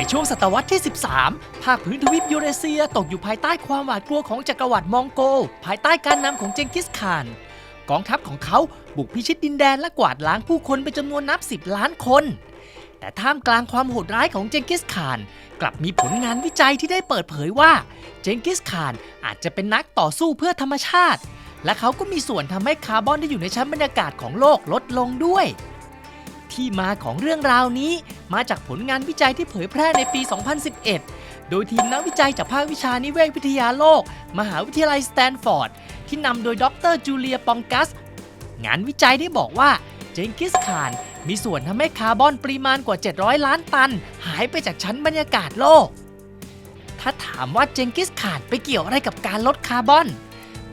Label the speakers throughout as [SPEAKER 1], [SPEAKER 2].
[SPEAKER 1] ในช่วงศตวรรษที่ 13 ภาคพื้นทวีปยูเรเซียตกอยู่ภายใต้ความหวาดกลัวของจักรวรรดิมองโก ภายใต้การนำของเจงกิสข่าน กองทัพของเขาบุกพิชิตดินแดนและกวาดล้างผู้คนเป็นจำนวนนับ 10 ล้านคน แต่ท่ามกลางความโหดร้ายของเจงกิสข่าน กลับมีผลงานวิจัยที่ได้เปิดเผยว่า เจงกิสข่านอาจจะเป็นนักต่อสู้เพื่อธรรมชาติ และเขาก็มีส่วนทำให้คาร์บอนที่อยู่ในชั้นบรรยากาศของโลกลดลงด้วย ที่มาของเรื่องราวนี้ มาจากผลงานวิจัยที่เผยแพร่ในปี 2011 โดยทีมนักวิจัยจากภาควิชานิเวศวิทยาโลก มหาวิทยาลัยสแตนฟอร์ด ที่นำโดยดรจูเลียปองกัส งานวิจัยได้บอกว่าเจงกิสขานมีส่วนทำให้คาร์บอนปริมาณกว่า 700 ล้านตัน หายไปจากชั้นบรรยากาศโลก ถ้าถามว่าเจงกิสขานไปเกี่ยวอะไรกับการลดคาร์บอน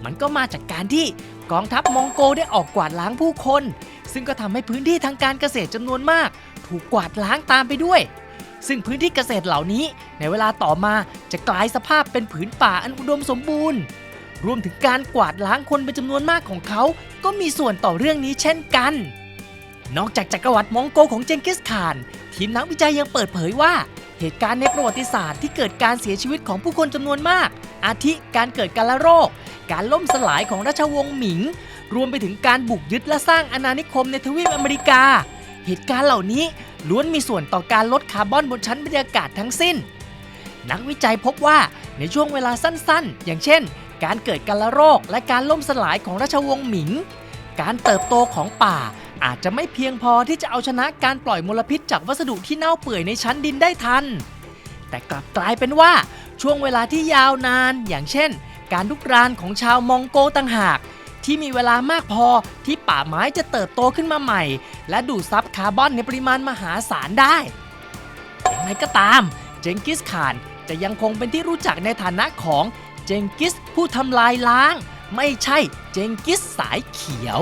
[SPEAKER 1] มันก็มาจากการที่กองทัพมองโกได้ออกกวาดล้างผู้คน ซึ่งก็ทำให้พื้นที่ทางการเกษตรจำนวนมาก ถูกกวาดล้างตามไปด้วย ซึ่งพื้นที่เกษตรเหล่านี้ ในเวลาต่อมาจะกลายสภาพเป็นผืนป่าอันอุดมสมบูรณ์ รวมถึงการกวาดล้างคนเป็นจำนวนมากของเขา ก็มีส่วนต่อเรื่องนี้เช่นกัน นอกจากจักรวรรดิมองโกของเจงกิสข่าน ทีมนักวิจัยยังเปิดเผยว่าเหตุการณ์ในประวัติศาสตร์ที่เกิดการเสียชีวิตของผู้คนจำนวนมาก อาทิการเกิดการลโรค การล่มสลายของราชวงศ์หมิง รวมไปถึงการบุกยึดและสร้างอาณานิคมในทวีปอเมริกา เหตุการณ์เหล่านี้ล้วนมีส่วนต่อการลดคาร์บอนบนชั้นบรรยากาศทั้งสิ้น นักวิจัยพบว่าในช่วงเวลาสั้นๆ อย่างเช่น การเกิดกาลโรค และการล่มสลายของราชวงศ์หมิง การเติบโตของป่าอาจจะไม่เพียงพอที่จะเอาชนะการปล่อยมลพิษจากวัสดุที่เน่าเปื่อยในชั้นดินได้ทัน แต่กลับกลายเป็นว่าช่วงเวลาที่ยาวนาน อย่างเช่น การลุกรานของชาวมองโกต่างหาก ที่มีเวลามากพอที่ป่าไม้จะเติบโตขึ้นมาใหม่ และดูดซับคาร์บอนในปริมาณมหาศาลได้อย่างไรก็ตาม เจงกิสข่านจะยังคงเป็นที่รู้จักในฐานะของเจงกิสผู้ทำลายล้าง ไม่ใช่เจงกิสสายเขียว